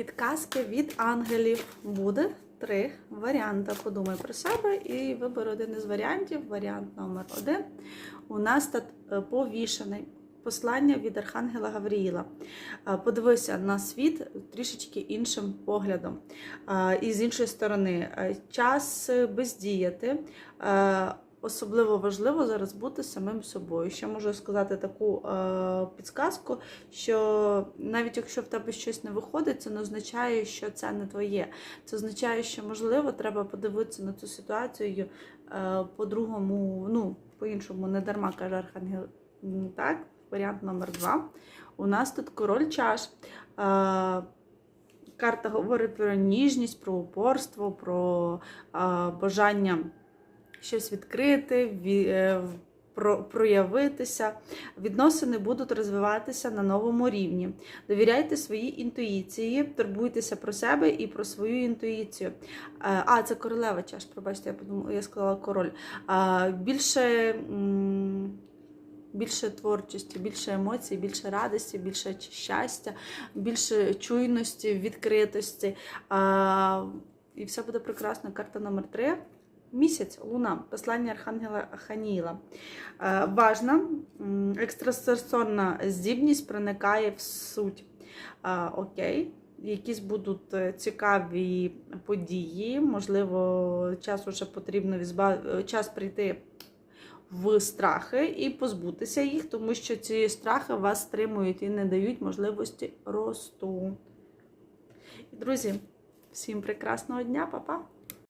Підказки від ангелів буде три варіанти. Подумай про себе і вибери один із варіантів. Варіант номер один. У нас тут е, повішений. Послання від Архангела Гавріїла. Е, Подивися на світ трішечки іншим поглядом. Е, І з іншої сторони, час бездіяти. Особливо важливо зараз бути самим собою. Ще можу сказати таку е, підсказку, що навіть якщо в тебе щось не виходить, це не означає, що це не твоє. Це означає, що можливо треба подивитися на цю ситуацію е, по-другому, ну, по-іншому, не дарма каже Архангел. Так, варіант номер два. У нас тут король чаш. Е, карта говорить про ніжність, про упорство, про е, бажання щось відкрити, е, проявитися. Відносини будуть розвиватися на новому рівні. Довіряйте своїй інтуїції, турбуйтеся про себе і про свою інтуїцію. Е, а, це королева чаш, пробачте, я подумала, я сказала король. Більше. Більше творчості, більше емоцій, більше радості, більше щастя, більше чуйності, відкритості. А, І все буде прекрасно. Карта номер 3 Місяць, Луна, послання Архангела Ханіла. Е, важна екстрасенсорна здібність проникає в суть. Е, окей, якісь будуть е, цікаві події, можливо, час уже потрібно відзбав... час прийти в страхи і позбутися їх, тому що ці страхи вас стримують і не дають можливості росту. Друзі, всім прекрасного дня, па-па!